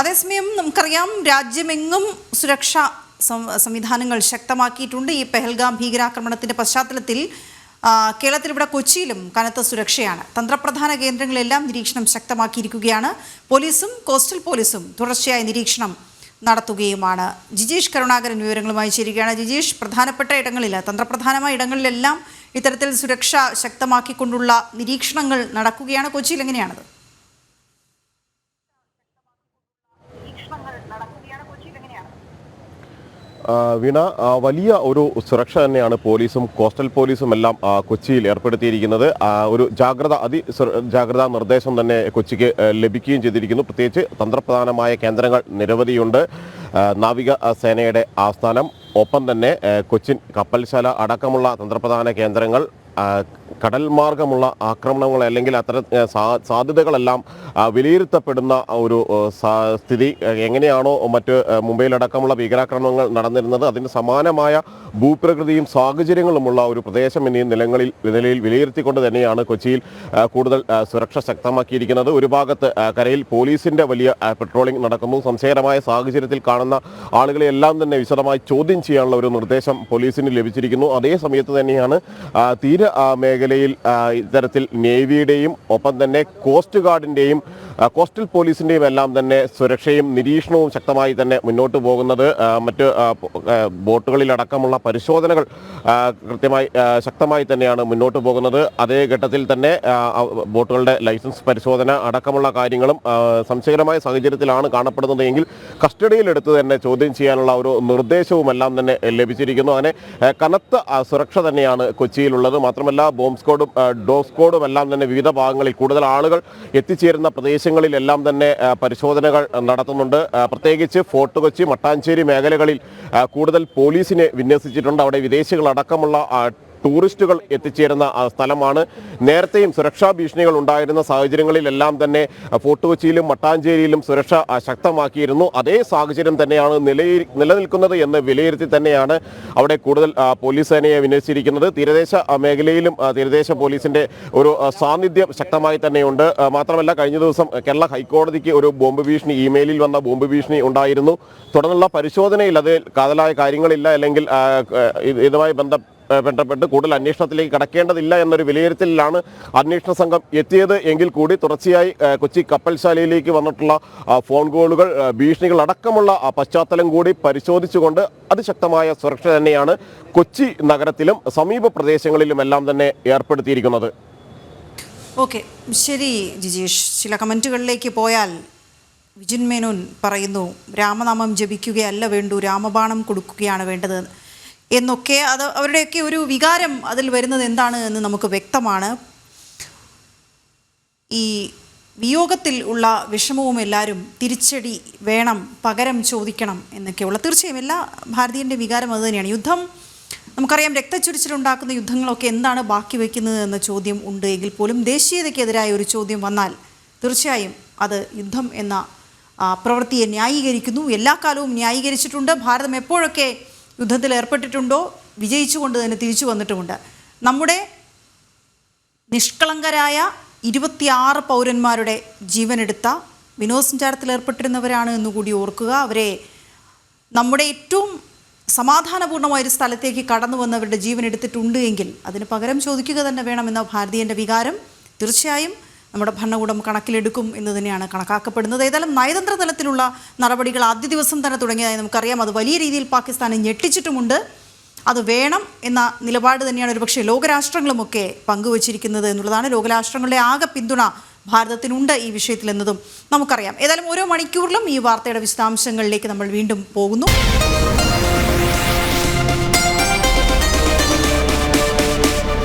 അതേസമയം നമുക്കറിയാം രാജ്യമെങ്ങും സുരക്ഷാ സംവിധാനങ്ങൾ ശക്തമാക്കിയിട്ടുണ്ട്. ഈ പെഹൽഗാം ഭീകരാക്രമണത്തിന്റെ പശ്ചാത്തലത്തിൽ കേരളത്തിൽ ഇവിടെ കൊച്ചിയിലും കനത്ത സുരക്ഷയാണ്. തന്ത്രപ്രധാന കേന്ദ്രങ്ങളെല്ലാം നിരീക്ഷണം ശക്തമാക്കിയിരിക്കുകയാണ്. പോലീസും കോസ്റ്റൽ പോലീസും തുടർച്ചയായ നിരീക്ഷണം നടത്തുകയുമാണ്. ജിജീഷ് കരുണാകരൻ വിവരങ്ങളുമായി ചേരുകയാണ്. ജിജീഷ് പ്രധാനപ്പെട്ട ഇടങ്ങളിൽ തന്ത്രപ്രധാനമായ ഇടങ്ങളിലെല്ലാം ഇത്തരത്തിൽ സുരക്ഷ ശക്തമാക്കിക്കൊണ്ടുള്ള നിരീക്ഷണങ്ങൾ നടക്കുകയാണ്. കൊച്ചിയിൽ എങ്ങനെയാണത്? വീണ വലിയ ഒരു സുരക്ഷ തന്നെയാണ് പോലീസും കോസ്റ്റൽ പോലീസും എല്ലാം കൊച്ചിയിൽ ഏർപ്പെടുത്തിയിരിക്കുന്നത്. ഒരു ജാഗ്രത അതി ജാഗ്രതാ നിർദ്ദേശം തന്നെ കൊച്ചിക്ക് ലഭിക്കുകയും ചെയ്തിരിക്കുന്നു. പ്രത്യേകിച്ച് തന്ത്രപ്രധാനമായ കേന്ദ്രങ്ങൾ നിരവധിയുണ്ട്. നാവിക സേനയുടെ ആസ്ഥാനം. ഒപ്പം തന്നെ കൊച്ചിൻ കപ്പൽശാല അടക്കമുള്ള തന്ത്രപ്രധാന കേന്ദ്രങ്ങൾ കടൽ മാർഗമുള്ള ആക്രമണങ്ങൾ അല്ലെങ്കിൽ അത്തരം സാധ്യതകളെല്ലാം വിലയിരുത്തപ്പെടുന്ന ഒരു സ്ഥിതി എങ്ങനെയാണോ മറ്റ് മുംബൈയിലടക്കമുള്ള ഭീകരാക്രമണങ്ങൾ നടന്നിരുന്നത്. അതിന് സമാനമായ ഭൂപ്രകൃതിയും സാഹചര്യങ്ങളുമുള്ള ഒരു പ്രദേശം എന്നീ നിലങ്ങളിൽ നിലയിൽ വിലയിരുത്തിക്കൊണ്ട് തന്നെയാണ് കൊച്ചിയിൽ കൂടുതൽ സുരക്ഷ ശക്തമാക്കിയിരിക്കുന്നത്. ഒരു ഭാഗത്ത് കരയിൽ പോലീസിന്റെ വലിയ പെട്രോളിംഗ് നടക്കുന്നു. സംശയകരമായ സാഹചര്യത്തിൽ കാണുന്ന ആളുകളെ എല്ലാം തന്നെ വിശദമായി ചോദ്യം ചെയ്യാനുള്ള ഒരു നിർദ്ദേശം പോലീസിന് ലഭിച്ചിരിക്കുന്നു. അതേ സമയത്ത് തന്നെയാണ് തീര ആ, മേഖലയിൽ ഇത്തരത്തിൽ നേവിയുടെയും ഒപ്പം തന്നെ കോസ്റ്റ് ഗാർഡിന്റെയും കോസ്റ്റൽ പോലീസിന്റെയും എല്ലാം തന്നെ സുരക്ഷയും നിരീക്ഷണവും ശക്തമായി തന്നെ മുന്നോട്ട് പോകുന്നത്. മറ്റ് ബോട്ടുകളിലടക്കമുള്ള പരിശോധനകൾ കൃത്യമായി ശക്തമായി തന്നെയാണ് മുന്നോട്ട് പോകുന്നത്. അതേ ഘട്ടത്തിൽ തന്നെ ബോട്ടുകളുടെ ലൈസൻസ് പരിശോധന അടക്കമുള്ള കാര്യങ്ങളും സംശയകരമായ സാഹചര്യത്തിലാണ് കാണപ്പെടുന്നത് എങ്കിൽ കസ്റ്റഡിയിലെടുത്ത് തന്നെ ചോദ്യം ചെയ്യാനുള്ള ഒരു നിർദ്ദേശവും എല്ലാം തന്നെ ലഭിച്ചിരിക്കുന്നു. അങ്ങനെ കനത്ത സുരക്ഷ തന്നെയാണ് കൊച്ചിയിലുള്ളത്. മാത്രമല്ല ബോംബ് സ്ക്വാഡും ആ, ഡോഗ് സ്ക്വാഡും എല്ലാം തന്നെ വിവിധ ഭാഗങ്ങളിൽ കൂടുതൽ ആളുകൾ എത്തിച്ചേരുന്ന പ്രദേശങ്ങളിലെല്ലാം തന്നെ പരിശോധനകൾ നടത്തുന്നുണ്ട്. പ്രത്യേകിച്ച് ഫോർട്ട് കൊച്ചി മട്ടാഞ്ചേരി മേഖലകളിൽ കൂടുതൽ പോലീസിനെ വിന്യസിച്ചിട്ടുണ്ട്. അവിടെ വിദേശികളടക്കമുള്ള ടൂറിസ്റ്റുകൾ എത്തിച്ചേരുന്ന സ്ഥലമാണ്. നേരത്തെയും സുരക്ഷാ ഭീഷണികൾ ഉണ്ടായിരുന്ന സാഹചര്യങ്ങളിലെല്ലാം തന്നെ ഫോർട്ട് കൊച്ചിയിലും മട്ടാഞ്ചേരിയിലും സുരക്ഷ ശക്തമാക്കിയിരുന്നു. അതേ സാഹചര്യം തന്നെയാണ് നിലയിൽ നിലനിൽക്കുന്നത് എന്ന് വിലയിരുത്തി തന്നെയാണ് അവിടെ കൂടുതൽ പോലീസ് സേനയെ വിന്യസിച്ചിരിക്കുന്നത് തീരദേശ മേഖലയിലും തീരദേശ പോലീസിന്റെ ഒരു സാന്നിധ്യം ശക്തമായി തന്നെയുണ്ട്. മാത്രമല്ല കഴിഞ്ഞ ദിവസം കേരള ഹൈക്കോടതിക്ക് ഒരു ബോംബ് ഭീഷണി ഇമെയിലിൽ വന്ന ബോംബ് ഭീഷണി ഉണ്ടായിരുന്നു. തുടർന്നുള്ള പരിശോധനയിൽ അത് കാതലായ കാര്യങ്ങളില്ല അല്ലെങ്കിൽ ഇതുമായി ബന്ധ ബന്ധപ്പെട്ട് കൂടുതൽ അന്വേഷണത്തിലേക്ക് കടക്കേണ്ടതില്ല എന്നൊരു വിലയിരുത്തലിലാണ് അന്വേഷണ സംഘം എത്തിയത്. എങ്കിൽ കൂടി തുടർച്ചയായി കൊച്ചി കപ്പൽശാലയിലേക്ക് വന്നിട്ടുള്ള ഫോൺ കോളുകൾ ഭീഷണികൾ അടക്കമുള്ള ആ പശ്ചാത്തലം കൂടി പരിശോധിച്ചുകൊണ്ട് അതിശക്തമായ സുരക്ഷ തന്നെയാണ് കൊച്ചി നഗരത്തിലും സമീപ പ്രദേശങ്ങളിലുമെല്ലാം തന്നെ ഏർപ്പെടുത്തിയിരിക്കുന്നത്. ഓക്കെ. ശരി ജിജീഷ്. ചില കമന്റുകളിലേക്ക് പോയാൽ വിജിൻ മേനോൻ പറയുന്നു രാമനാമം ജപിക്കുകയല്ല വേണ്ടു രാമബാണം കൊടുക്കുകയാണ് വേണ്ടത്. എന്നൊക്കെ അത് അവരുടെയൊക്കെ ഒരു വികാരം അതിൽ വരുന്നത് എന്താണ് എന്ന് നമുക്ക് വ്യക്തമാണ്. ഈ വിയോഗത്തിൽ ഉള്ള വിഷമവും എല്ലാവരും തിരിച്ചടി വേണം പകരം ചോദിക്കണം എന്നൊക്കെയുള്ള തീർച്ചയായും എല്ലാ ഭാരതീയന്റെ വികാരം അത് തന്നെയാണ്. യുദ്ധം നമുക്കറിയാം രക്തച്ചൊരിച്ചിലുണ്ടാക്കുന്ന യുദ്ധങ്ങളൊക്കെ എന്താണ് ബാക്കി വയ്ക്കുന്നത് എന്ന ചോദ്യം ഉണ്ട് എങ്കിൽ പോലും ദേശീയതയ്ക്കെതിരായ ഒരു ചോദ്യം വന്നാൽ തീർച്ചയായും അത് യുദ്ധം എന്ന പ്രവൃത്തിയെ ന്യായീകരിക്കുന്നു. എല്ലാ കാലവും ന്യായീകരിച്ചിട്ടുണ്ട്. ഭാരതം എപ്പോഴൊക്കെ യുദ്ധത്തിൽ ഏർപ്പെട്ടിട്ടുണ്ടോ? വിജയിച്ചുകൊണ്ട് തന്നെ തിരിച്ചു വന്നിട്ടുമുണ്ട്. നമ്മുടെ നിഷ്കളങ്കരായ ഇരുപത്തിയാറ് പൗരന്മാരുടെ ജീവനെടുത്ത വിനോദസഞ്ചാരത്തിൽ ഏർപ്പെട്ടിരുന്നവരാണ് എന്നുകൂടി ഓർക്കുക. അവരെ നമ്മുടെ ഏറ്റവും സമാധാനപൂർണമായ ഒരു സ്ഥലത്തേക്ക് കടന്നു വന്നവരുടെ ജീവൻ എടുത്തിട്ടുണ്ട് എങ്കിൽ അതിന് പകരം ചോദിക്കുക തന്നെ വേണമെന്ന ഭാരതീയന്റെ വികാരം. തീർച്ചയായും നമ്മുടെ ഭരണകൂടം കണക്കിലെടുക്കും എന്ന് തന്നെയാണ് കണക്കാക്കപ്പെടുന്നത്. ഏതായാലും നയതന്ത്ര തലത്തിലുള്ള നടപടികൾ ആദ്യ ദിവസം തന്നെ തുടങ്ങിയതായി നമുക്കറിയാം. അത് വലിയ രീതിയിൽ പാകിസ്ഥാനെ ഞെട്ടിച്ചിട്ടുമുണ്ട്. അത് വേണം എന്ന നിലപാട് തന്നെയാണ് ഒരുപക്ഷെ ലോകരാഷ്ട്രങ്ങളുമൊക്കെ പങ്കുവച്ചിരിക്കുന്നത് എന്നുള്ളതാണ്. ലോകരാഷ്ട്രങ്ങളുടെ ആകെ പിന്തുണ ഭാരതത്തിനുണ്ട് ഈ വിഷയത്തിൽ എന്നതും നമുക്കറിയാം. ഏതായാലും ഓരോ മണിക്കൂറിലും ഈ വാർത്തയുടെ വിശദാംശങ്ങളിലേക്ക് നമ്മൾ വീണ്ടും പോകുന്നു.